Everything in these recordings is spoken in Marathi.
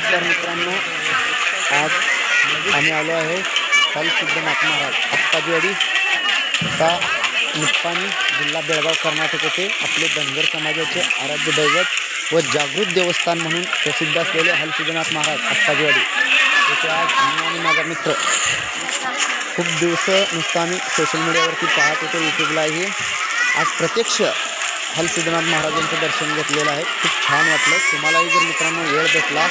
मित्रांनो. आज आम्ही आलो आहे हल सिद्धनाथ महाराज आत्ताजवाडी ता निप्पाणी जिल्हा बेळगाव कर्नाटक येथे आपले धनगर समाजाचे आराध्य दैवत व जागृत देवस्थान म्हणून प्रसिद्ध असलेले हलसिद्धनाथ महाराज आत्ताजवाडी येथे आज मी आणि माझा मित्र खूप दिवस नुसतं आम्ही सोशल मीडियावरती पाहत होतो यूट्यूबलाही आज प्रत्यक्ष हल सिद्धनाथ महाराजांचं दर्शन घेतलेलं आहे. खूप छान वाटलं. तुम्हालाही जर मित्रांनो वेळ भेटला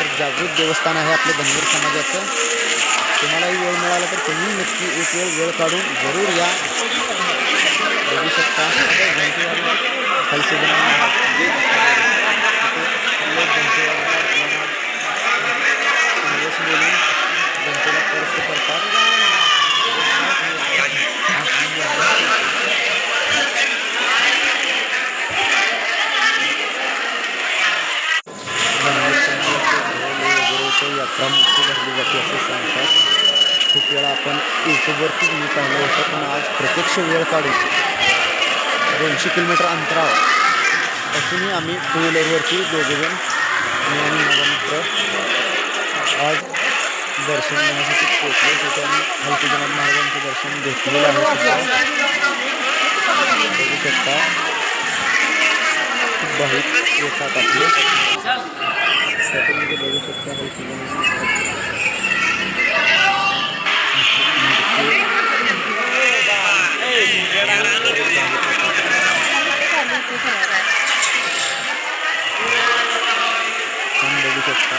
तर जागृत देवस्थान आहे आपल्या धनगर समाजाचं. तुम्हालाही वेळ मिळाला तर तुम्ही नक्की एक वेळ वेळ काढून जरूर या. बघू शकता. घंटेवाडी यात्रा भरली जाते असे सांगतात. खूप वेळा आपण यूट्यूबवरतीच मी पाहिलं होतं पण आज प्रत्यक्ष वेळ काढून दोनशे किलोमीटर अंतरावर असूनही आम्ही टू व्हीलरवरती दोघेजण मी आणि माझा मित्र आज दर्शन घेण्यासाठी पोचलो तिथे आम्ही हलसीजनाथ महाराजांचं दर्शन घेतलेलं आहे सुद्धा बघू शकता भाविक येतात आपले. बघू शकता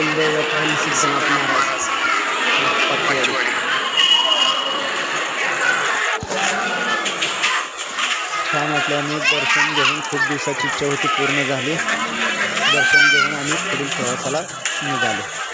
कुलदैवत हरी सिद्धनाथ महाराज पत्तेवाडी. छान वाटलं दर्शन घेऊन. खूप दिवसाची इच्छा होती पूर्ण झाली. दर्शन घेऊन आम्ही पुढील प्रवासाला निघालो.